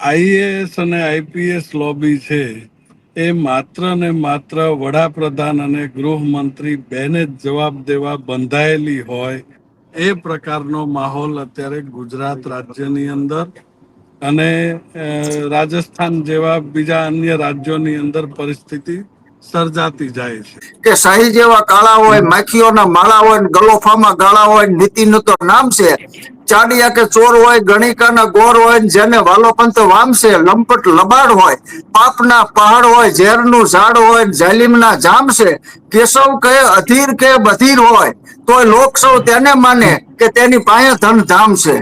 IAS અને IPS lobby છે. એ માત્ર ને માત્ર વડાપ્રધાન અને ગૃહમંત્રી બેને જ જવાબ દેવા બંધાયેલી હોય એ પ્રકારનો માહોલ અત્યારે ગુજરાત રાજ્યની અંદર અને રાજસ્થાન જેવા બીજા અન્ય રાજ્યોની અંદર પરિસ્થિતિ સર્જાતી જાય છે. કે શાહી જેવા કાળા હોય માખીઓના માળા હોય ગલોફામાં ગાળા હોય ને નીતિનું તો નામ છે. ચાડિયા કે ચોર હોય ગણિકાના ગોર હોય જેને વાલો પંથ વામશે લંપટ લબાડ હોય પાપના પહાડ હોય ઝેરનું ઝાડ હોય ને જાલિમના જામ છે કેશવ કે અધીર કે બધીર હોય તો લોક સૌ તેને માને કે તેની પાસે ધન ધામ છે.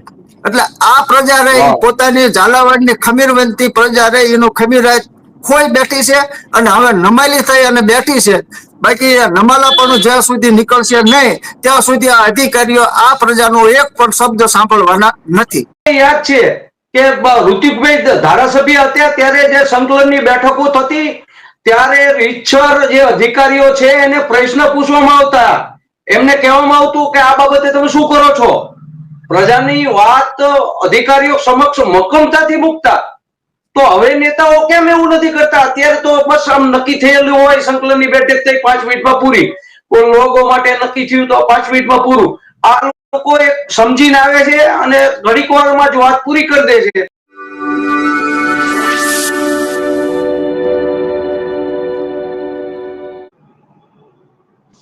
એટલે આ પ્રજા રહી. પોતાની ઝાલાવાડની ખમીરવંતી પ્રજા રહી એનું ખમીરાત ખોઈ બેઠી છે અને હવે નમાલી થઈ અને બેઠી છે. બાકી નમાલાપણું જ્યાં સુધી નીકળશે નહીં, ત્યાં સુધી આ અધિકારીઓ આ પ્રજાનો એક પણ શબ્દ સાંભળવાના નથી. યાદ છે કે ઋતિકભાઈ ધારાસભ્ય હતા ત્યારે જે સંકલનની બેઠકો થતી, ત્યારે રીતસર જે અધિકારીઓ છે એને પ્રશ્ન પૂછવામાં આવતા. એમને કહેવામાં આવતું કે આ બાબતે તમે શું કરો છો? પ્રજાની વાત અધિકારીઓ સમક્ષ મક્કમતાથી મૂકતા. તો હવે નેતાઓ કેમ એવું નથી કરતા? અત્યારે તો બસ આમ નક્કી થયેલું હોય, સંકલનની બેઠક થઈ, પાંચ મિનિટમાં પૂરી. કોઈ લોકો માટે નક્કી થયું તો પાંચ મિનિટમાં પૂરું. આ લોકો સમજીને આવે છે અને ઘડીક વારમાં જ વાત પૂરી કરી દે છે.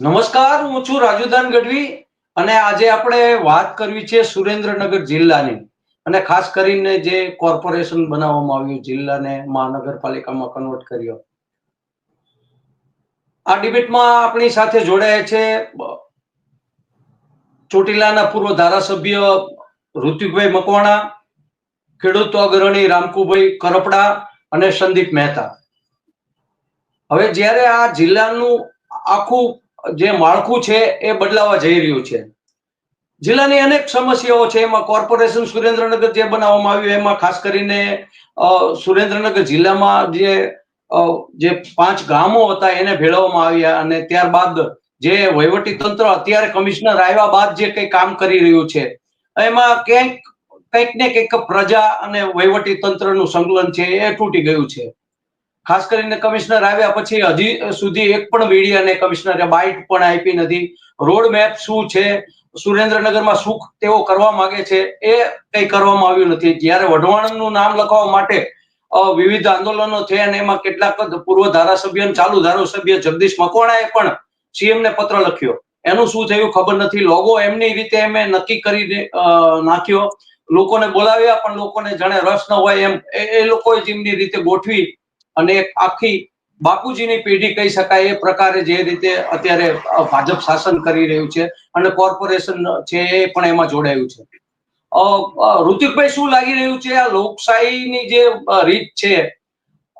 નમસ્કાર, હું છું રાજુદાન ગઢવી અને આજે આપણે વાત કરવી છે સુરેન્દ્રનગર જિલ્લાની. અને ખાસ કરીને જે કોર્પોરેશન બનાવવામાં આવ્યું, જિલ્લાને મહાનગરપાલિકામાં કન્વર્ટ કર્યો. આ ડિબેટમાં આપણી સાથે જોડાયા છે ચોટીલાના પૂર્વ ધારાસભ્ય ઋતિકભાઈ મકવાણા, ખેડૂત અગ્રણી રામકુભાઈ કરપડા અને સંદીપ મહેતા. હવે જ્યારે આ જિલ્લાનું આખું જે માળખું છે એ બદલાવા જઈ રહ્યું છે જિલ્લાની અનેક સમસ્યાઓ છે. એમાં કોર્પોરેશન સુરેન્દ્રનગર જે બનાવવામાં આવ્યું, એમાં ખાસ કરીને સુરેન્દ્રનગર જિલ્લામાં જે જે પાંચ ગામો હતા એને ભેળવવામાં આવ્યા અને ત્યારબાદ જે વહીવટી તંત્ર અત્યારે કમિશનર આવ્યા બાદ જે કંઈ કામ કરી રહ્યું છે. એમાં ક્યાંક, કંઈક ને કંઈક પ્રજા અને વહીવટી તંત્રનું સંકલન છે એ તૂટી ગયું છે. ખાસ કરીને કમિશનર આવ્યા પછી હજી સુધી એક પણ મીડિયાને કમિશનરે બાઇટ પણ આપી નથી. રોડ મેપ શું છે? સુરેન્દ્રનગરમાં સુખ તેઓ કરવા માંગે છે, એ કંઈ કરવામાં આવ્યું નથી. જ્યારે વઢવાણનું નામ લખવા માટે વિવિધ આંદોલનો થયા અને એમાં કેટલાક પૂર્વ ધારાસભ્ય ચાલુ ધારાસભ્ય જગદીશ મકવાણાએ પણ સીએમ ને પત્ર લખ્યો. એનું શું થયું ખબર નથી. લોગો એમની રીતે એમ નક્કી કરીને નાખ્યો. લોકોને બોલાવ્યા, પણ લોકોને જાણે રસ ન હોય એમ. એ લોકોએ જેમની રીતે ગોઠવી અને આખી બાપુજીની પેઢી કહી શકાય, એ પ્રકારે જે રીતે અત્યારે ભાજપ શાસન કરી રહ્યું છે અને કોર્પોરેશન છે એ પણ એમાં જોડાયું છે. ઋતિકભાઈ શું લાગી રહ્યું છે? આ લોકશાહીની જે રીત છે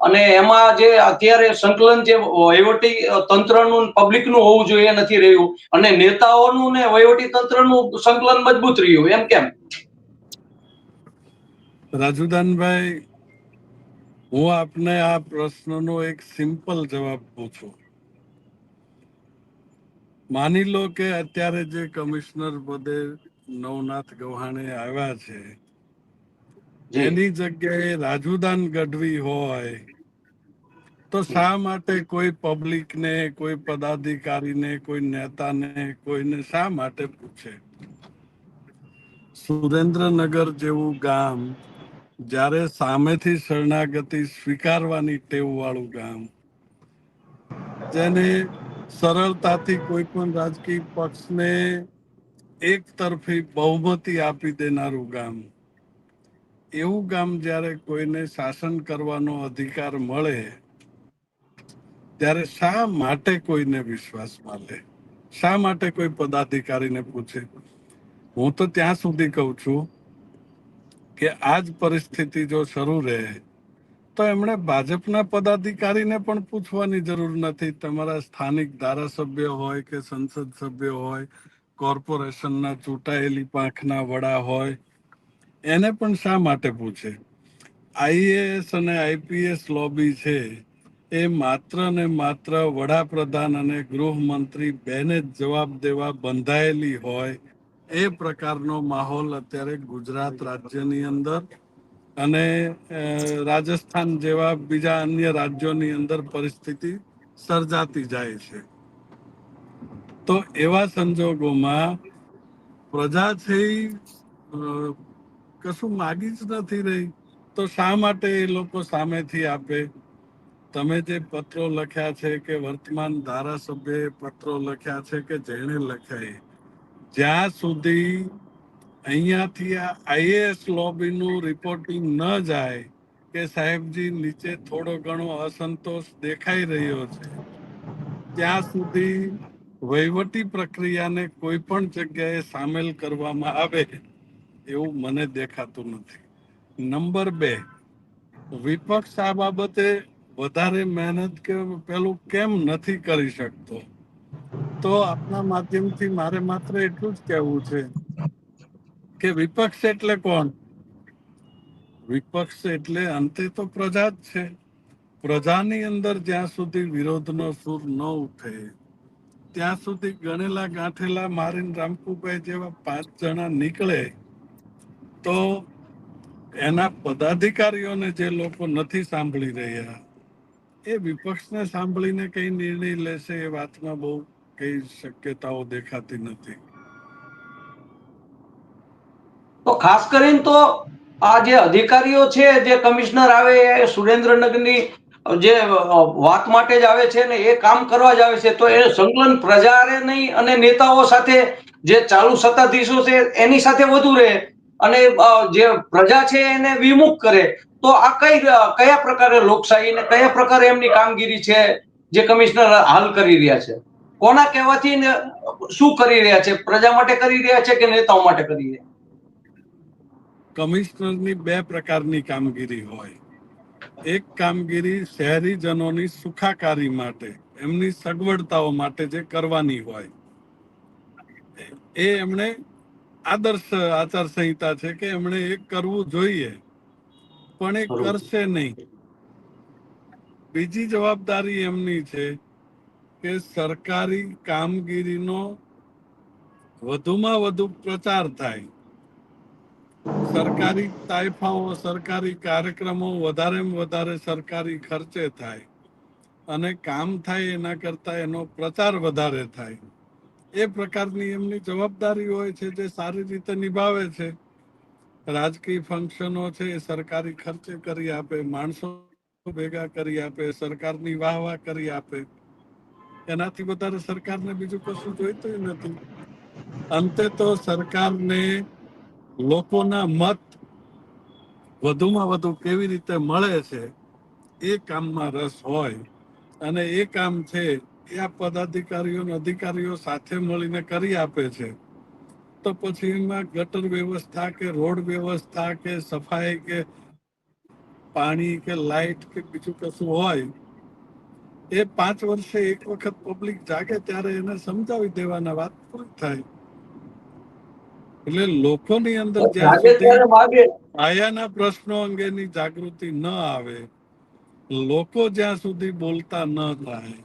અને એમાં જે અત્યારે સંકલન જે વહીવટી તંત્રનું, પબ્લિકનું હોવું જોઈએ નથી રહ્યું અને નેતાઓનું ને વહીવટી તંત્રનું સંકલન મજબૂત રહ્યું, એમ કેમ? રાજુદાનભાઈ હું આપને આ પ્રશ્નનો એક સિમ્પલ જવાબ પૂછું. માની લો કે અત્યારે જે કમિશનર પદે નવનાથ ગૌહાણે આવ્યા છે એની જગ્યાએ રાજુદાન ગઢવી હોય તો શા માટે કોઈ પબ્લિકને કોઈ પદાધિકારીને કોઈ નેતાને કોઈને શા માટે પૂછે? સુરેન્દ્રનગર જેવું ગામ જ્યારે સામેથી શરણાગતિ સ્વીકારવાની ટેવ વાળું ગામ, જેને સરળતાથી કોઈ પણ રાજકીય પક્ષને એક તરફી બહુમતી આપી દેનારું ગામ. એવું ગામ જ્યારે કોઈને શાસન કરવાનો અધિકાર મળે, ત્યારે શા માટે કોઈને વિશ્વાસમાં લે શા માટે કોઈ પદાધિકારીને પૂછે? હું તો ત્યાં સુધી કહું છું કે આ જ પરિસ્થિતિ જો શરૂ રહે, તો એમણે ભાજપના પદાધિકારીને પણ પૂછવાની જરૂર નથી. તમારા સ્થાનિક ધારાસભ્ય હોય કે સંસદ સભ્ય હોય, કોર્પોરેશનના ચૂંટાયેલી પાંખના વડા હોય, એને પણ શા માટે પૂછે? આઈએએસ અને આઈપીએસ લોબી છે. એ માત્ર ને માત્ર વડાપ્રધાન અને ગૃહમંત્રી બેને જ જવાબ દેવા બંધાયેલી હોય એ પ્રકારનો માહોલ અત્યારે ગુજરાત રાજ્યની અંદર અને રાજસ્થાન જેવા બીજા અન્ય રાજ્યોની અંદર પરિસ્થિતિ સર્જાતી જાય છે. તો એવા સંજોગોમાં પ્રજા છે કશું માગી જ નથી રહી. તો શા માટે એ લોકો સામેથી આપે? તમે જે પત્રો લખ્યા છે કે વર્તમાન ધારાસભ્યએ પત્રો લખ્યા છે કે જેણે લખ્યા જ્યાં સુધી અહીંયાથી આ આઈએએસ લોબીનું રિપોર્ટિંગ ન જાય કે સાહેબજી નીચે થોડો ઘણો અસંતોષ દેખાઈ રહ્યો છે, ત્યાં સુધી વહીવટી પ્રક્રિયાને કોઈ પણ જગ્યાએ સામેલ કરવામાં આવે એવું મને દેખાતું નથી. નંબર બે, વિપક્ષ આ બાબતે વધારે મહેનત કે પેલું કેમ નથી કરી શકતો? તો આપના માધ્યમથી મારે માત્ર એટલું જ કહેવું છે કે વિપક્ષ એટલે કોણ? વિપક્ષ એટલે અંતે તો પ્રજા જ છે. પ્રજાની અંદર જ્યાં સુધી વિરોધનો સૂર ન ઉઠે, ત્યાં સુધી ગણેલા ગાંઠેલા મારીન રામકુભાઈ જેવા પાંચ જણા નીકળે, તો એના પદાધિકારીઓને જે લોકો નથી સાંભળી રહ્યા, એ વિપક્ષને સાંભળીને કઈ નિર્ણય લેશે એ વાતમાં બહુ કઈ શક્યતાઓ દેખાતી નથી. તો ખાસ કરીને તો આ જે અધિકારીઓ છે, જે કમિશનર આવે, એ સુરેન્દ્રનગરની જે વાત માટે જ આવે છે ને એ કામ કરવા જ આવે છે, તો એ સંકલન પ્રજારે નહીં અને નેતાઓ સાથે જે ચાલુ સત્તાધીશો છે, એની સાથે વધુ રહે અને જે પ્રજા છે એને વિમુખ કરે, તો આ કઈ કયા પ્રકારે લોકશાહી ને કયા પ્રકારે એમની કામગીરી છે, જે કમિશનર હાલ કરી રહ્યા છે? કોના કહેવાથી ને શું કરી રહ્યા છે? પ્રજા માટે કરી રહ્યા છે કે નેતાઓ માટે કરી રહ્યા કમિશનરની બે પ્રકારની કામગીરી હોય. એક કામગીરી શહેરીજનોની સુખાકારી માટે એમની સગવડતાઓ માટે જે કરવાની હોય. એ એમણે આદર્શ આચાર સંહિતા છે કે એમણે એ કરવું જોઈએ પણ એ કરશે નહીં. બીજી જવાબદારી એમની છે કે સરકારી કામગીરીનો વધુમાં વધુ પ્રચાર થાય. સરકારી તાઇફાઓ સરકારી કાર્યક્રમો વધારેમાં વધારે સરકારી ખર્ચે થાય અને કામ થાય એના કરતા એનો પ્રચાર વધારે થાય. એ પ્રકારની એમની જવાબદારી હોય છે જે સારી રીતે નિભાવે છે. રાજકીય ફંક્શનો છે એ સરકારી ખર્ચે કરી આપે, માણસો ભેગા કરી આપે, સરકારની વાહ વાહ કરી આપે. એનાથી વધારે સરકારને બીજું કશું જોઈતું નથી. અંતે તો સરકારને લોકોના મત વધુમાં વધુ કેવી રીતે મળે છે, એ કામમાં રસ હોય અને એ કામ છે, એ આ પદાધિકારીઓ અધિકારીઓ સાથે મળીને કરી આપે છે. તો પછી એમાં ગટર વ્યવસ્થા કે રોડ વ્યવસ્થા કે સફાઈ કે પાણી કે લાઇટ કે બીજું કશું હોય એ પાંચ વર્ષે એક વખત પબ્લિક જાગે ત્યારે એને સમજાવી દેવાના વાત પૂરી થાય? એટલે લોકોની અંદર પાયાના પ્રશ્નો અંગેની જાગૃતિ ન આવે લોકો જ્યાં સુધી બોલતા ન થાય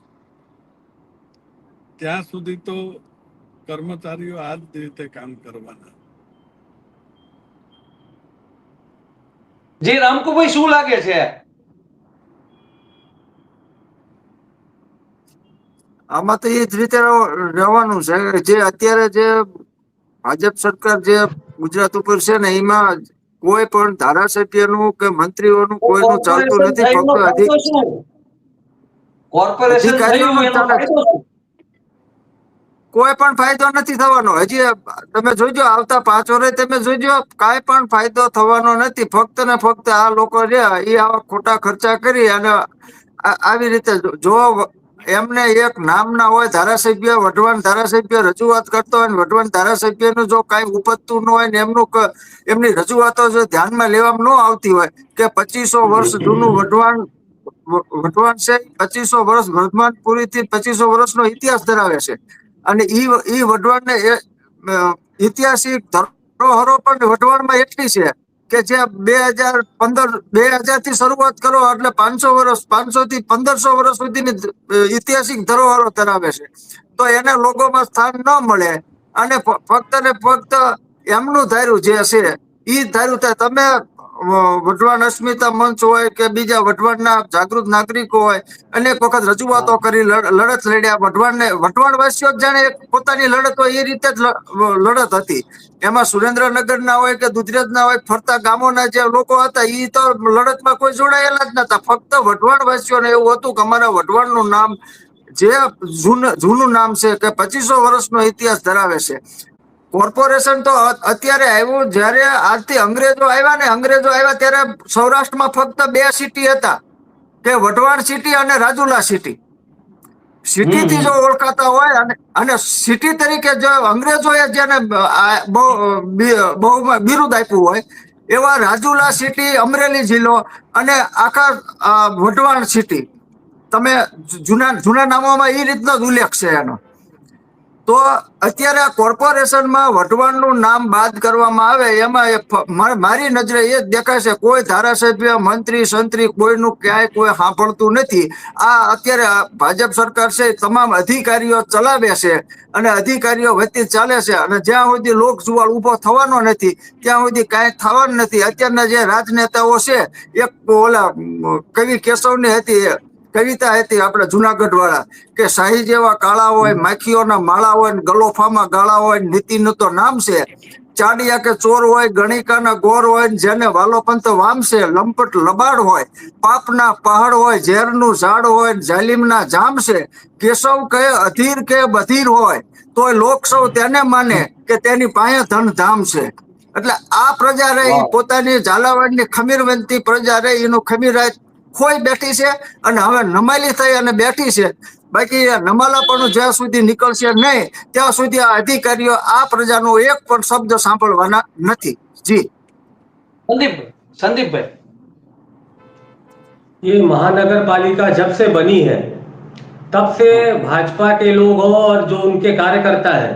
ત્યાં સુધી તો કર્મચારીઓ આ જ રીતે કામ કરવાના. જી રામકુભાઈ શું લાગે છે? આમાં તો એ જ રીતે રહેવાનું છે. જે અત્યારે જે ભાજપ સરકાર જે ગુજરાત ઉપર છે ને એમાં કોઈ પણ ધારાસભ્યનું કે મંત્રીઓનું કોઈનું ચાલતું નથી ફક્ત અધિક કોઈ પણ ફાયદો નથી થવાનો. હજી તમે જોજો આવતા પાંચ વર્ષે તમે જોજો કાંઈ પણ ફાયદો થવાનો નથી. ફક્ત ને ફક્ત આ લોકો છે એ આવા ખોટા ખર્ચા કરી અને આવી રીતે જોવા જો એમને એક નામના હોય ધારાસભ્ય, વઢવાણ ધારાસભ્ય રજૂઆત કરતો હોય વઢવાણ ધારાસભ્યનું જો કાંઈ ઉપજતું ન હોય ને એમનું એમની રજૂઆતો જો ધ્યાનમાં લેવામાં ન આવતી હોય કે પચીસો વર્ષ જૂનું વઢવાણ વઢવાણ છે, પચીસો વર્ષ વર્ધમાનપુરી થી પચીસો વર્ષનો ઇતિહાસ ધરાવે છે. અને ઈ ઈ વઢવાણને ઐતિહાસિક ધરોહરો પણ વઢવાણમાં એટલી છે. કે જે બે હજાર પંદર, બે હજારથી શરૂઆત કરો, એટલે પાંચસો વર્ષ પાંચસો થી પંદરસો વર્ષ સુધીની ઐતિહાસિક ધરોહરો ધરાવે છે. તો એને લોકોમાં સ્થાન ન મળે અને ફક્ત ને ફક્ત એમનું ધાર્યું જે છે એ ધાર્યું. તમે વઢવાણ અસ્મિતા મંચ હોય કે બીજા વઢવાણના જાગૃત નાગરિકો હોય અનેક વખત રજૂઆતો કરી લડ- લડત લડ્યા. વઢવાણને વઢવાણ વાસીઓ જ જાણે પોતાની લડત હોય એ રીતે જ લડત હતી. એમાં સુરેન્દ્રનગરના હોય કે દુધરેજના હોય ફરતા ગામોના જે લોકો હતા એ તો લડતમાં કોઈ જોડાયેલા જ નતા. ફક્ત વઢવાણ વાસીઓને એવું હતું કે અમારા વઢવાણનું નામ જે જૂનું જૂનું નામ છે કે પચીસો વર્ષનો ઇતિહાસ ધરાવે છે. કોર્પોરેશન તો અત્યારે આવ્યું જ્યારે આજથી અંગ્રેજો આવ્યા ને અંગ્રેજો આવ્યા ત્યારે સૌરાષ્ટ્રમાં ફક્ત બે સિટી હતા. કે વઢવાણ સિટી અને રાજુલા સિટી સિટી થી જો ઓળખાતા હોય અને અને સિટી તરીકે જો અંગ્રેજોએ જેને બહુ બિરુદ આપ્યું હોય એવા રાજુલા સિટી અમરેલી જિલ્લો અને આખા વઢવાણ સિટી તમે જૂના જૂના નામોમાં એ રીતનો જ ઉલ્લેખ છે એનો. તો અત્યારે આ કોર્પોરેશનમાં વઢવાણનું નામ બાદ કરવામાં આવે, એમાં મારી નજરે એ જ દેખાય છે કોઈ ધારાસભ્ય, મંત્રી, સંત્રી કોઈનું ક્યાંય કોઈ સાંભળતું નથી. આ અત્યારે ભાજપ સરકાર છે તમામ અધિકારીઓ ચલાવે છે અને અધિકારીઓ વચ્ચે ચાલે છે અને જ્યાં સુધી લોક જુવાળ ઊભો થવાનો નથી, ત્યાં સુધી કાંઈ થવાનું નથી. અત્યારના જે રાજનેતાઓ છે, એક ઓલા કવિ કેશવની હતી કવિતા હતી આપણે જુનાગઢ વાળા કે શાહી જેવા કાળા હોય માખીઓના માળા હોય ને ગલોફામાં ગાળા હોય નીતિનું તો નામ છે. ચાડિયા કે ચોર હોય ગણિકાના ગોર હોય જેને વાલો પંથ વામશે લંપટ લબાડ હોય પાપના પહાડ હોય ઝેરનું ઝાડ હોય જાલિમના જામશે કેશવ કે અધીર કે બધીર હોય તો લોક સૌ તેને માને કે તેની પાસે ધન ધામ છે. એટલે આ પ્રજા રહી. પોતાની ઝાલાવાડની ખમીરવંતી પ્રજા રહી એનું ખમીરાય ખોઈ બેઠી છે અને હવે નમાલી થઈ અને બેઠી છે બાકી આ નમાલાપણું જ્યાં સુધી નીકળશે નહીં ત્યાં સુધી આ અધિકારીઓ આ પ્રજાનો એક પણ શબ્દ સાંભળવાના નથી જી સંદીપ સંદીપભાઈ ये महानगर पालिका जब से बनी है तब से भाजपा के लोग हो और जो उनके कार्यकर्ता है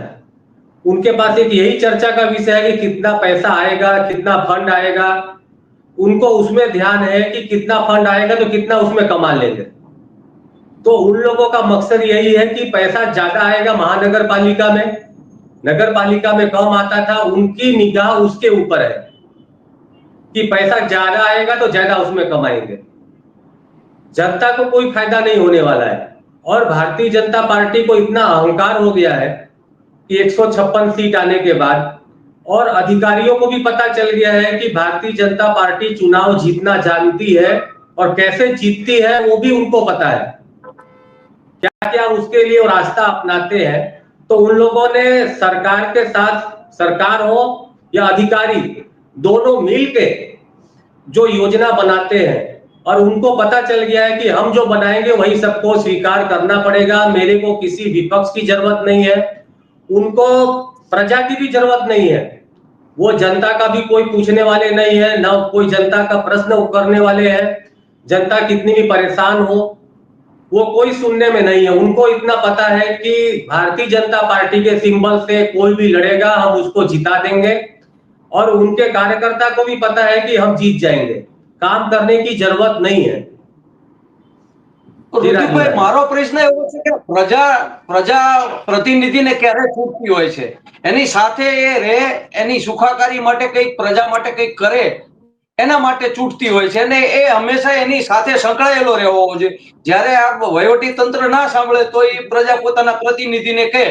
उनके पास एक यही चर्चा का विषय है कि कितना पैसा आएगा कितना फंड आएगा उनको उसमें ध्यान है कि कितना फंड आएगा तो कितना उसमें कमा लेंगे। तो उन लोगों का मकसद यही है कि पैसा ज़्यादा आएगा महानगर पालिका में नगर पालिका में कम आता था, उनकी निगाह उसके ऊपर है कि पैसा ज़्यादा आएगा तो ज़्यादा उसमें कमाएँगे। जनता को कोई फ़ायदा नहीं होने वाला है। और भारतीय जनता पार्टी को इतना अहंकार हो गया है कि 156 सीट आने के बाद और अधिकारियों को भी पता चल गया है कि भारतीय जनता पार्टी चुनाव जीतना जानती है और कैसे जीतती है वो भी उनको पता है। क्या क्या उसके लिए रास्ता अपनाते हैं तो उन लोगों ने सरकार के साथ, सरकार हो या अधिकारी, दोनों मिलके जो योजना बनाते हैं और उनको पता चल गया है कि हम जो बनाएँगे वही सबको स्वीकार करना पड़ेगा, मेरे को किसी विपक्ष की ज़रूरत नहीं है। उनको प्रजा की भी ज़रूरत नहीं है। वो जनता का भी कोई पूछने वाले नहीं है, ना कोई जनता का प्रश्न करने वाले हैं। जनता कितनी भी परेशान हो, वो कोई सुनने में नहीं है। उनको इतना पता है कि भारतीय जनता पार्टी के सिंबल से कोई भी लड़ेगा, हम उसको जिता देंगे। और उनके कार्यकर्ता को भी पता है कि हम जीत जाएँगे। काम करने की ज़रूरत नहीं है। રાજુભાઈ. મારો પ્રશ્ન એવો છે કે પ્રજા પ્રજા પ્રતિનિધિને ક્યારે છૂટતી હોય છે? એની સાથે એ રહે એની સુખાકારી માટે કંઈક પ્રજા માટે કંઈક કરે એના માટે છૂટતી હોય છે. અને એ હંમેશા એની સાથે સંકળાયેલો રહેવો જોઈએ. જ્યારે આ વહીવટી તંત્ર ના સાંભળે તો એ પ્રજા પોતાના પ્રતિનિધિને કહે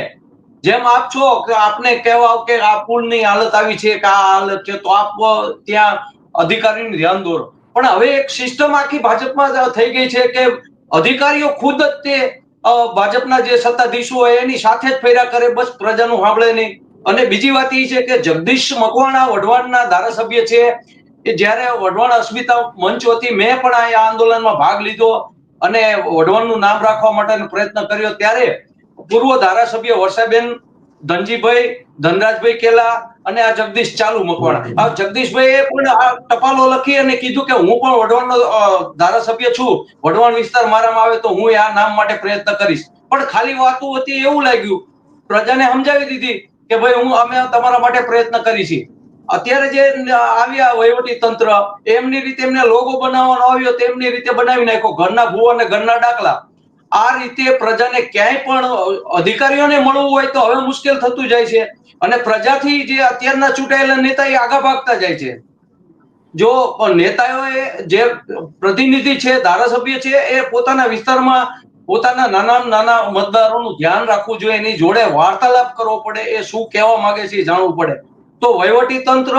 જેમ આપ છો કે આપને કહેવા કે આ પુલની હાલત આવી છે કે આ હાલત છે તો આપ ત્યાં અધિકારીનું ધ્યાન દોરો. પણ હવે એક સિસ્ટમ આખી ભાજપમાં થઈ ગઈ છે કે અધિકારીઓ ખુદ જ તે ભાજપના જે સત્તાધીશો હોય એની સાથે જ ફેરા કરે, બસ પ્રજાનું સાંભળે નહીં. અને બીજી વાત એ છે કે જગદીશ મકવાણા વઢવાણના ધારાસભ્ય છે કે જ્યારે વઢવાણ અસ્મિતા મંચ હતી મેં પણ આ આંદોલનમાં ભાગ લીધો અને વઢવાણનું નામ રાખવા માટેનો પ્રયત્ન કર્યો, ત્યારે પૂર્વ ધારાસભ્ય વર્ષાબેન ધનજીભાઈ ધનરાજભાઈ કેલા અને આ જગદીશ ચાલુ મકવાણા. આ જગદીશભાઈ એ પણ આ ટપાલો લખી અને કીધું કે હું પણ વઢવાણનો ધારાસભ્ય છું. વઢવાણ વિસ્તાર મારામાં આવે તો હું આ નામ માટે પ્રયત્ન કરીશ. પણ ખાલી વાતો હતી એવું લાગ્યું. પ્રજાને સમજાવી દીધી કે ભાઈ હું અમે તમારા માટે પ્રયત્ન કરી છીએ અત્યારે જે આવ્યા વહીવટી તંત્ર એમની રીતે એમને લોગો બનાવવાનો આવ્યો તેમની રીતે બનાવી નાખ્યો. ઘરના ભૂ અને ઘરના દાખલા આ રીતે પ્રજાને ક્યાંય પણ અધિકારીઓને મળવું હોય તો હવે મુશ્કેલ થતું જાય છે. અને પ્રજાથી જે અત્યારના ચૂંટાયેલા નેતા એ આગા ભાગતા જાય છે. જો નેતાઓએ જે પ્રતિનિધિ છે, ધારાસભ્ય છે, એ પોતાના વિસ્તારમાં પોતાના નાના નાના મતદારોનું ધ્યાન રાખવું જોઈએ, એની જોડે વાર્તાલાપ કરવો પડે, એ શું કહેવા માંગે છે જાણવું પડે. તો વહીવટી તંત્ર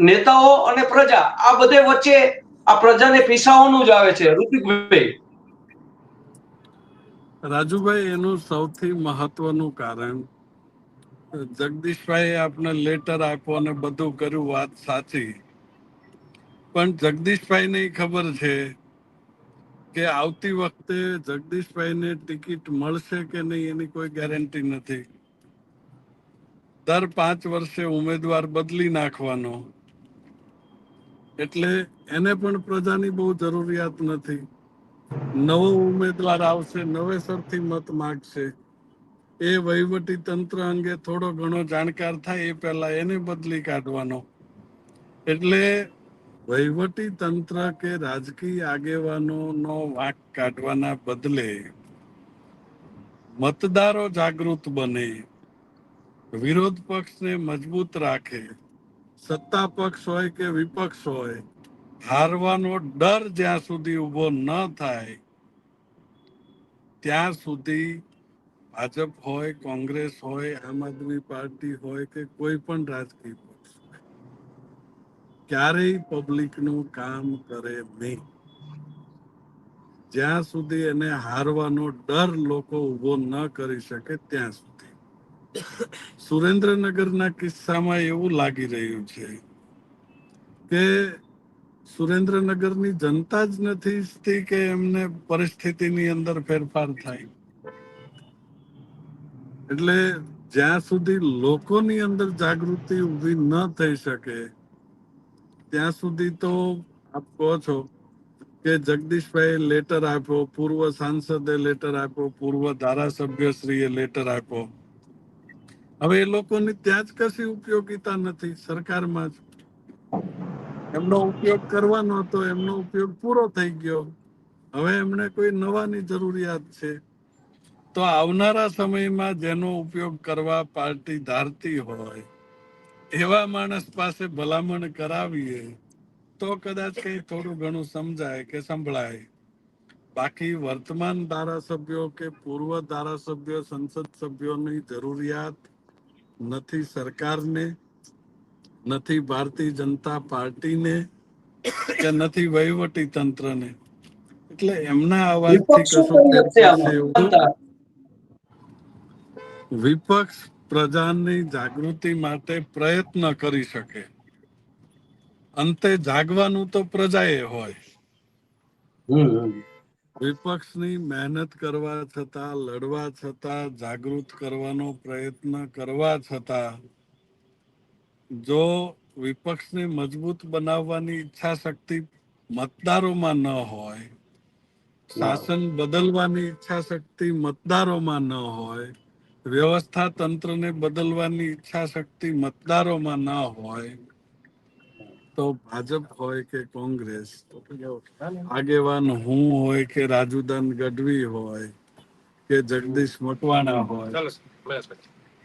નેતાઓ અને પ્રજા આ બધે વચ્ચે આ પ્રજાને પીસાવાનું જ આવે છે. ઋતિકભાઈ રાજુભાઈ, એનું સૌથી મહત્વનું કારણ જગદીશભાઈ આપને લેટર આપ્યો અને બધું કર્યું, વાત સાચી. પણ જગદીશભાઈને ખબર છે કે આવતી વખતે જગદીશભાઈને ટિકિટ મળશે કે નહીં એની કોઈ ગેરંટી નથી. દર પાંચ વર્ષે ઉમેદવાર બદલી નાખવાનો. એટલે એને પણ પ્રજાની બહુ જરૂરિયાત નથી. નવો ઉમેદવાર આવશે, નવેસરથી મત માગશે. એ વહીવટી તંત્ર અંગે થોડો ઘણો જાણકાર થાય એ પહેલા એને બદલી કાઢવાનો. એટલે વહીવટી તંત્ર કે રાજકીય આગેવાનોનો વાંક કાઢવાના બદલે મતદારો જાગૃત બને, વિરોધ પક્ષને મજબૂત રાખે, સત્તા પક્ષ હોય કે વિપક્ષ હોય હારવાનો ડર જ્યાં સુધી ઊભો ન થાય, ત્યાં સુધી ભાજપ હોય, કોંગ્રેસ હોય, આમ આદમી પાર્ટી હોય કે કોઈ પણ રાજકીય પક્ષ હોય, ક્યારેય પબ્લિકનું કામ કરે નહીં. જ્યાં સુધી એને હારવાનો ડર લોકો ઊભો ન કરી શકે, ત્યાં સુધી. સુરેન્દ્રનગરના કિસ્સામાં એવું લાગી રહ્યું છે કે સુરેન્દ્રનગરની જનતા જ નથી ઈચ્છતી કે એમને પરિસ્થિતિની અંદર ફેરફાર થાય. એટલે જ્યાં સુધી લોકોની અંદર જાગૃતિ ઊભી ન થઈ શકે, ત્યાં સુધી તો આપ કહો છો કે જગદીશભાઈ લેટર આપ્યો, પૂર્વ સાંસદે લેટર આપ્યો, પૂર્વ ધારાસભ્યશ્રીએ લેટર આપ્યો. હવે એ લોકોની ત્યાં જ કશી ઉપયોગીતા નથી સરકારમાં જ. એમનો ઉપયોગ કરવાનો હતો, એમનો ઉપયોગ પૂરો થઈ ગયો. હવે એમને કોઈ નવાની જરૂરિયાત છે. તો આવનારા સમયમાં જેનો ઉપયોગ કરવા પાર્ટી ધારતી હોય, એવા માણસ પાસે ભલામણ કરાવીએ, તો કદાચ કઈ થોડું ઘણું સમજાય કે સંભળાય. બાકી વર્તમાન ધારાસભ્યો કે પૂર્વ ધારાસભ્યો, સંસદ સભ્યોની જરૂરિયાત નથી સરકારને. નથી ભારતીય જનતા પાર્ટીને કે નથી વહીવટી તંત્રને એટલે એમના અવાજથી કશું. વિપક્ષ પ્રજાની જાગૃતિ માટે પ્રયત્ન કરી શકે અંતે જાગવાનું તો પ્રજાએ હોય. વિપક્ષની મહેનત કરવા છતાં લડવા છતાં જાગૃત કરવાનો પ્રયત્ન કરવા છતાં જો વિપક્ષને મજબૂત બનાવવાની ઈચ્છા શક્તિ મતદારોમાં ન હોય, શાસન બદલવાની ઈચ્છા શક્તિ મતદારોમાં ન હોય, વ્યવસ્થા તંત્રને બદલવાની ઈચ્છા શક્તિ મતદારોમાં ન હોય, તો ભાજપ હોય કે કોંગ્રેસ, આગેવાન હું હોય કે રાજુદાન ગઢવી હોય કે જગદીશ મકવાણા હોય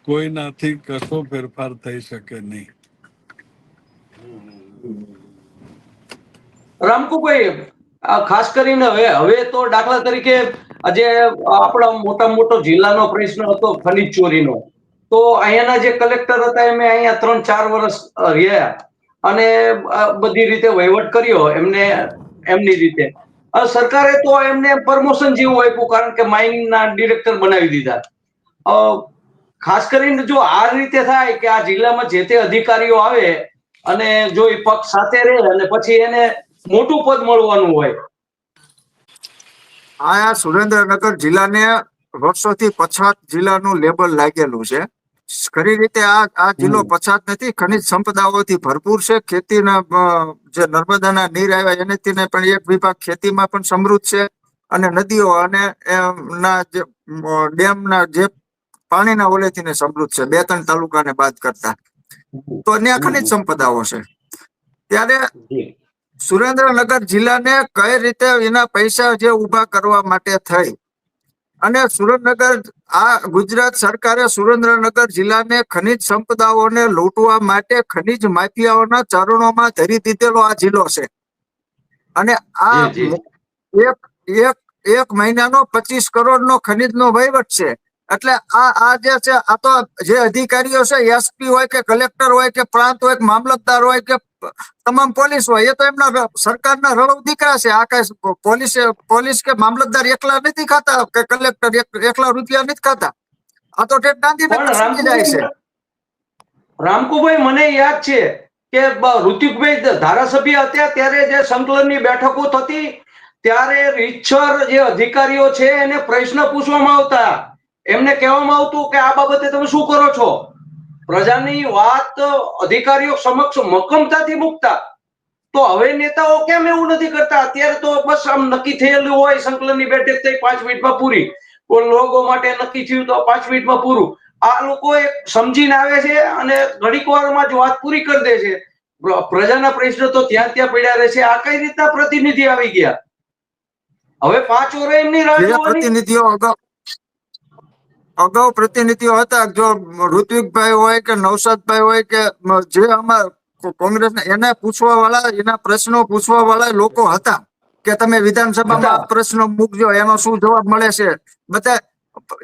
કોઈનાથી કશો ફેરફાર થઈ શકે નહીં. રામકુભાઈ ખાસ કરીને હવે હવે તો દાખલા તરીકે આજે આપણા મોટા મોટો જિલ્લાનો પ્રશ્ન હતો ખનીજ ચોરીનો. તો અહીંયાના જે કલેક્ટર હતા એમને અહીંયા ત્રણ ચાર વર્ષ રહ્યા અને બધી રીતે વહીવટ કર્યો એમને, એમની રીતે. સરકારે તો એમને પ્રમોશન જેવું આપ્યું, કારણ કે માઇનિંગના ડિરેક્ટર બનાવી દીધા. ખાસ કરીને જો આ રીતે થાય કે આ જિલ્લામાં જે તે અધિકારીઓ આવે અને જો એ પક્ષ સાથે રહે અને પછી એને મોટું પદ મળવાનું હોય. આ સુરેન્દ્રનગર જિલ્લાને વર્ષોથી પછાત જિલ્લાનું લેબલ લાગેલું છે. ખરી રીતે આ આ જિલ્લો પછાત નથી ખનિજ સંપદાઓથી ભરપૂર છે. ખેતીના જે નર્મદાના નીર આવ્યા એનેથી ને પણ એક વિભાગ ખેતીમાં પણ સમૃદ્ધ છે. અને નદીઓ અને એમના જે ડેમના જે પાણીના ઓલેથી ને સમૃદ્ધ છે. બે ત્રણ તાલુકાને બાદ કરતા. તો ત્યાં ખનિજ સંપદાઓ છે. ત્યારે સુરેન્દ્રનગર જિલ્લાને કઈ રીતે એના પૈસા જે ઊભા કરવા માટે થઈ? અને સુરેન્દ્રનગર આ ગુજરાત સરકારે સુરેન્દ્રનગર જિલ્લાને ખનિજ સંપદાઓને લૂંટવા માટે ખનિજ માફિયાઓના ચરણોમાં ધરી દીધેલો આ જિલ્લો છે. અને આ. એક એક એક મહિનાનો પચીસ કરોડ નો ખનીજ નો વહીવટ છે. એટલે આ આ જે છે આ તો જે અધિકારીઓ છે એસપી હોય કે કલેક્ટર હોય કે પ્રાંત હોય કે મામલતદાર હોય કે તમામ પોલીસ હોય એ તો એમના સરકારના રળવ દીકરા છે. આ કઈ પોલીસ પોલીસ કે મામલતદાર એકલા નથી ખાતા કે કલેક્ટર એકલા રૂપિયા નથી ખાતા? આ તો ટેટ ગાંધી સમજી જાય છે. રામકુભાઈ મને યાદ છે કે ઋતિકભાઈ ધારાસભ્ય હતા ત્યારે જે સંકલનની બેઠકો થતી ત્યારે રીતસર જે અધિકારીઓ છે એને પ્રશ્ન પૂછવામાં આવતા. એમને કહેવામાં આવતું કે આ બાબતે તમે શું કરો છો? પ્રજાની વાત અધિકારીઓ સમક્ષ મક્કમતાથી મૂકતા. તો હવે નેતાઓ કેમ એવું નથી કરતા? અત્યારે તો બસ આમ નક્કી થયેલું હોય સંકલનની બેઠક થઈ પાંચ મિનિટમાં પૂરી. લોગો માટે નક્કી થયું તો પાંચ મિનિટમાં પૂરું. આ લોકો એક સમજીને આવે છે અને ઘડીક વારમાં જ વાત પૂરી કરી દે છે. પ્રજાના પ્રશ્ન તો ત્યાં ત્યાં પડ્યા રહે છે આ કઈ રીતના પ્રતિનિધિ આવી ગયા? હવે પાંચ વર્ષ એમની રાહ પ્રતિનિધિઓ અગાઉ પ્રતિનિધિઓ હતા જો ઋત્વિકભાઈ હોય કે નવસાદભાઈ હોય કે જે આમાં કોંગ્રેસ એને પૂછવા વાળા એના પ્રશ્નો પૂછવા વાળા લોકો હતા કે તમે વિધાનસભામાં. પ્રશ્નો મૂકજો એનો શું જવાબ મળે છે? બધા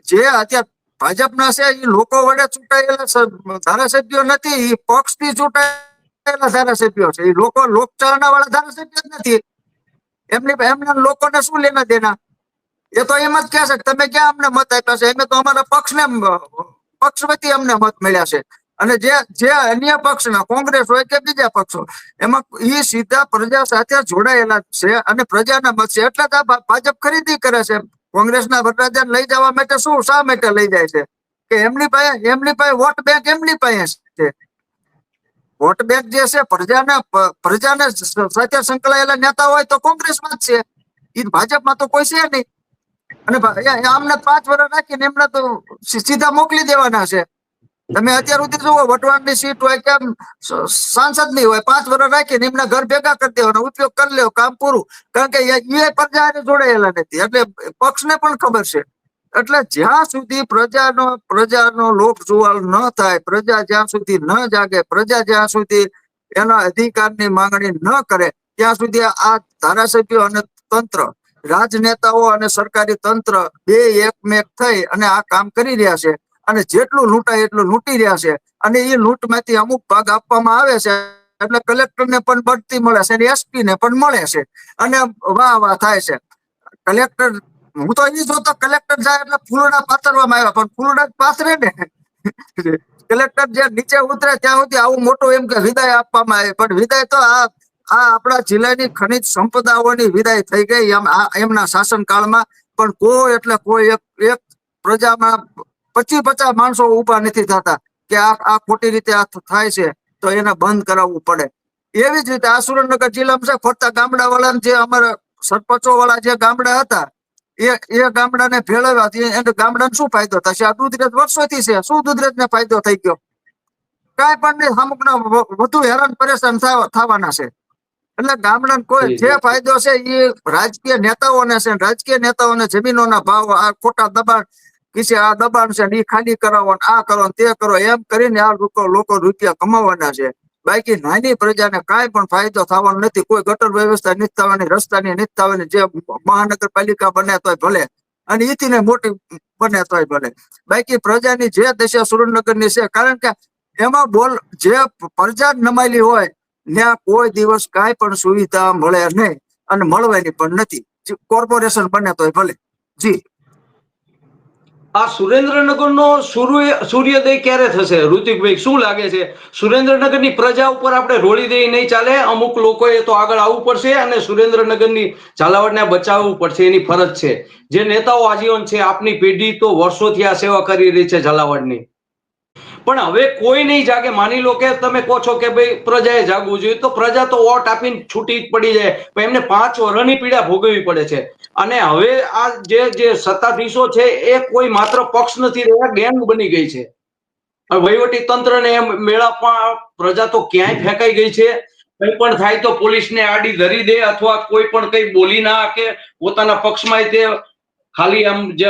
જે અત્યારે ભાજપના છે એ લોકો વડે ચૂંટાયેલા ધારાસભ્યો નથી એ પક્ષથી ચૂંટાયેલા ધારાસભ્યો છે. એ લોકો લોકચાલના વાળા ધારાસભ્ય જ નથી. એમની એમના લોકોને શું લેના દેના? એ તો એમ જ કહે છે તમે ક્યાં અમને મત આપ્યા છે? એમને તો અમારા પક્ષને પક્ષ વતી અમને મત મળ્યા છે. અને જે જે અન્ય પક્ષના, કોંગ્રેસ હોય કે બીજા પક્ષો, એમાં એ સીધા પ્રજા સાથે જોડાયેલા છે અને પ્રજાના મત છે. એટલે જ ભાજપ ખરીદી કરે છે. કોંગ્રેસના વરરાજાને લઈ જવા માટે શું, શા માટે લઈ જાય છે? કે એમની પાસે એમની પાસે વોટ બેંક એમની પાસે છે. વોટ બેંક જે છે, પ્રજાના પ્રજાને સાથે સંકળાયેલા નેતા હોય તો કોંગ્રેસમાં જ છે. એ ભાજપમાં તો કોઈ છે નહીં. અને આમને પાંચ વર્ષ રાખીને એમને તો સીધા મોકલી દેવાના છે. તમે અત્યાર સુધી જુઓ, વટવાણની સીટ હોય કે સાંસદની હોય, પાંચ વર્ષ રાખીને એમના ઘર ભેગા કરી દેવાનો, ઉપયોગ કરી લેવો, કામ પૂરું. કારણ કે એ એ પ્રજા જોડાયેલા નથી. એટલે પક્ષને પણ ખબર છે. એટલે જ્યાં સુધી પ્રજાનો પ્રજાનો લોક જુવાળ ન થાય, પ્રજા જ્યાં સુધી ન જાગે, પ્રજા જ્યાં સુધી એના અધિકારની માંગણી ન કરે, ત્યાં સુધી આ ધારાસભ્યો અને તંત્ર રાજનેતાઓ અને સરકારી તંત્ર બે એકમેક થઈ અને આ કામ કરી રહ્યા છે. અને જેટલું લૂંટાય એટલું લૂંટી રહ્યા છે. અને એ લૂંટમાંથી અમુક ભાગ આપવામાં આવે છે. એટલે કલેક્ટરને પણ બઢતી મળે છે અને એસપી ને પણ મળે છે. અને વાહ વાહ થાય છે. કલેક્ટર, હું તો એ જોતો કલેક્ટર જાય એટલે ફૂલડા પાથરવામાં આવ્યા, પણ ફૂલડા પાથરે ને. કલેક્ટર જે નીચે ઉતરે ત્યાં સુધી આવું મોટું એમ કે વિદાય આપવામાં આવે. પણ વિદાય તો આ આ આપણા જિલ્લાની ખનિજ સંપદાઓની વિદાય થઈ ગઈ. એમ એમના શાસનકાળમાં પણ કોઈ એટલે કોઈ એક એક પ્રજામાં પચીસ પચાસ માણસો ઊભા નથી થતા કે આ આ ખોટી રીતે આ થાય છે તો એને બંધ કરાવવું પડે. એવી જ રીતે આ સુરેન્દ્રનગર જિલ્લામાં છે, ફરતા ગામડા વાળા જે અમારા સરપંચો વાળા જે ગામડા હતા, એ એ ગામડાને ભેળવ્યા એને ગામડાને શું ફાયદો થશે? આ દૂધરેજ વર્ષોથી છે, શું દૂધરેજને ફાયદો થઈ ગયો? કાંઈ પણ નહીં, અમુકના વધુ હેરાન પરેશાન થવાના છે. એટલે ગામના કોઈ જે ફાયદો છે એ રાજકીય નેતાઓને છે રાજકીય નેતાઓને જમીનોના ભાવ આ ખોટા દબાણ કિસે આ દબાણ છે ને ઈ ખાલી કરાવો આ કરો તે કરો એમ કરીને આ લોકો લોકો રૂપિયા કમાવાના છે. બાકી નાની પ્રજાને કાંઈ પણ ફાયદો થવાનો નથી. કોઈ ગટર વ્યવસ્થા નથી થવાની રસ્તાની નથી થવાની જે મહાનગરપાલિકા બને તોય ભલે અને ઈથી ને મોટી બને તોય ભલે. બાકી પ્રજાની જે દશા સુરેન્દ્રનગરની છે કારણ કે એમાં બોલ જે પ્રજા નમાયેલી હોય ત્યાં કોઈ દિવસ કાંઈ પણ સુવિધા મળે નહીં અને મળવાની પણ નથી. કોર્પોરેશન બને તોય ભલે. જી. આ સુરેન્દ્રનગરનો સૂર્ય સૂર્યોદય ક્યારે થશે? ઋતિકભાઈ શું લાગે છે? સુરેન્દ્રનગરની પ્રજા ઉપર આપણે રોળી દઈ નહીં ચાલે. અમુક લોકોએ તો આગળ આવવું પડશે અને સુરેન્દ્રનગરની ઝાલાવાડને બચાવવું પડશે. એની ફરજ છે. જે નેતાઓ આજીવન છે, આપની પેઢી તો વર્ષોથી આ સેવા કરી રહી છે ઝાલાવાડની. પણ હવે કોઈ નહીં જાગે. માની લો કે તમે કહો છો કે ભાઈ પ્રજાએ જાગવું જોઈએ, તો પ્રજા તો વોટ આપીને છૂટી પડી જાય. પણ એમને પાંચ વર્ષની પીડા ભોગવવી પડે છે. અને હવે આ જે જે સત્તાધીશો છે, એ કોઈ માત્ર પક્ષ નથી રહ્યા ગેંગ બની ગઈ છે. વહીવટી તંત્રને મેળામાં પ્રજા તો ક્યાંય ફેંકાઈ ગઈ છે. કંઈ પણ થાય તો પોલીસને આડી ધરી દે, અથવા કોઈ પણ કઈ બોલી ના કે પોતાના પક્ષમાં તે ખાલી આમ જે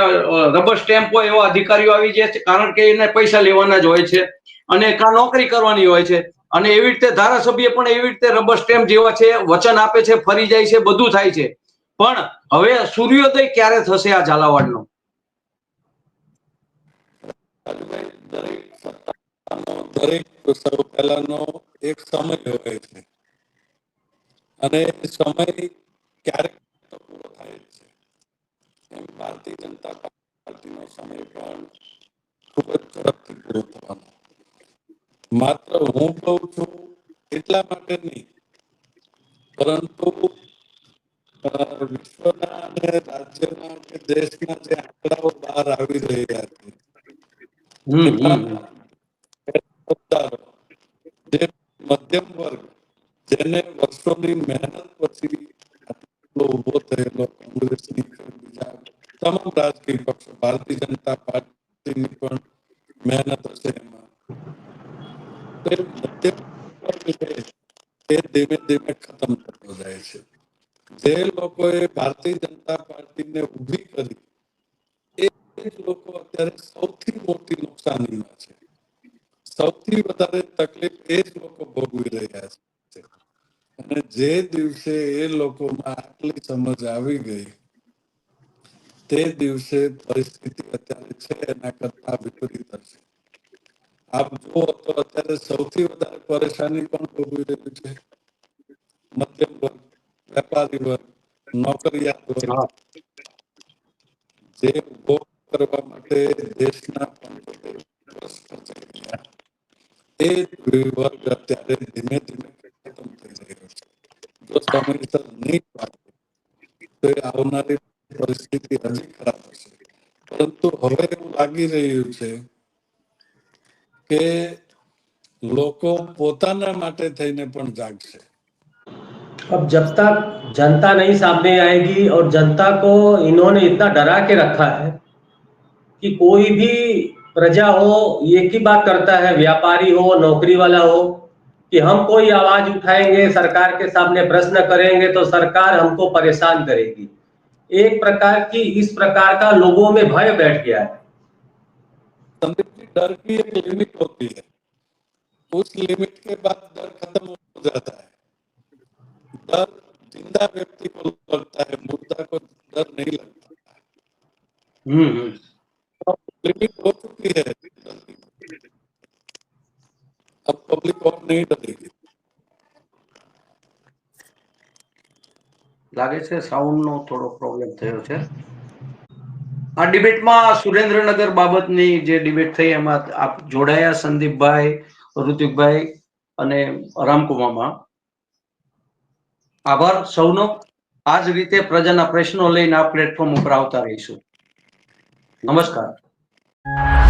રબર સ્ટેમ્પ હોય એવા અધિકારીઓ આવી જાય છે, કારણ કે એને પૈસા લેવાના જ હોય છે. અને કા નોકરી કરવાની હોય છે. અને એવી રીતે ધારાસભ્ય પણ એવી રીતે રબર સ્ટેમ્પ જેવા છે, વચન આપે છે, ફરી જાય છે, બધું થાય છે. પણ હવે સૂર્યોદય ક્યારે થશે આ ઝાલાવાડનો? દરેક સૌ પહેલાનો એક સમય હોય છે. અને સમય ક્યારેક ભારતીય જનતા પાર્ટીનો સમય પણ ખૂબ જ ઝડપથી પૂરો થવાનો માત્ર હું કહું છું એટલા માટે નહીં પરંતુ વિશ્વના અને રાજ્યના કે દેશના જે આંકડાઓ બહાર આવી રહ્યા છે જે મધ્યમ વર્ગ જેને વર્ષોની મહેનત પછી આટલો ઊભો થયેલો કોંગ્રેસની કે બીજા તમામ રાજકીય પક્ષો ભારતીય જનતા પાર્ટીની પણ મહેનત હશે એમાં તો એ મધ્યમ વર્ગ છે એ ધીમે ધીમે ખતમ થતો જાય છે જે લોકોએ ભારતીય જનતા પાર્ટીને ઊભી કરી, એ લોકો અત્યારે સૌથી મોટી નુકસાનીમાં છે. સૌથી વધારે તકલીફ એ જ લોકો ભોગવી રહ્યા છે. અને જે દિવસે એ લોકોમાં આટલી સમજ આવી ગઈ, તે દિવસે પરિસ્થિતિ અત્યારે છે એના કરતા વિપરીત હશે. આપ જુઓ તો અત્યારે સૌથી વધારે પરેશાની પણ ભોગવી રહ્યું છે? મધ્યમ વર્ગ, વેપારી વર્ગ નોકરિયાત જે ઊભો કરવા માટે દેશના પંચોતેર વર્ષ એ વર્ગ અત્યારે ધીમે ધીમે ખતમ થઈ રહ્યો છે. જો સમયસર નહીં પાડે તો એ આવનારી પરિસ્થિતિ હજી ખરાબ હશે. પરંતુ હવે એવું લાગી રહ્યું છે કે લોકો પોતાના માટે થઈને પણ જાગશે. अब जब तक जनता नहीं सामने आएगी और जनता को इन्होंने इतना डरा के रखा है कि कोई भी प्रजा हो, एक ही बात करता है, व्यापारी हो, नौकरी वाला हो, कि हम कोई आवाज़ उठाएँगे, सरकार के सामने प्रश्न करेंगे तो सरकार हमको परेशान करेगी। एक प्रकार की, इस प्रकार का लोगों में भय बैठ गया है। डर की एक लिमिट होती है। उस लिमिट के बाद डर खत्म हो जाता है। डर जिंदा व्यक्ति को लगता है मुर्दा को डर नहीं लगता હમ હમ लिमिट हो चुकी है अब पब्लिक और नहीं डरेगी લાગે છે સાઉન્ડ નો થોડો પ્રોબ્લેમ થયો છે આ ડિબેટમાં સુરેન્દ્રનગર બાબતની જે ડિબેટ થઈ એમાં આપ જોડાયા સંદીપભાઈ ઋતિકભાઈ અને રામકુમારમાં આભાર સૌનો. આ જ રીતે પ્રજાના પ્રશ્નો લઈને આ પ્લેટફોર્મ ઉપર આવતા રહીશું. નમસ્કાર.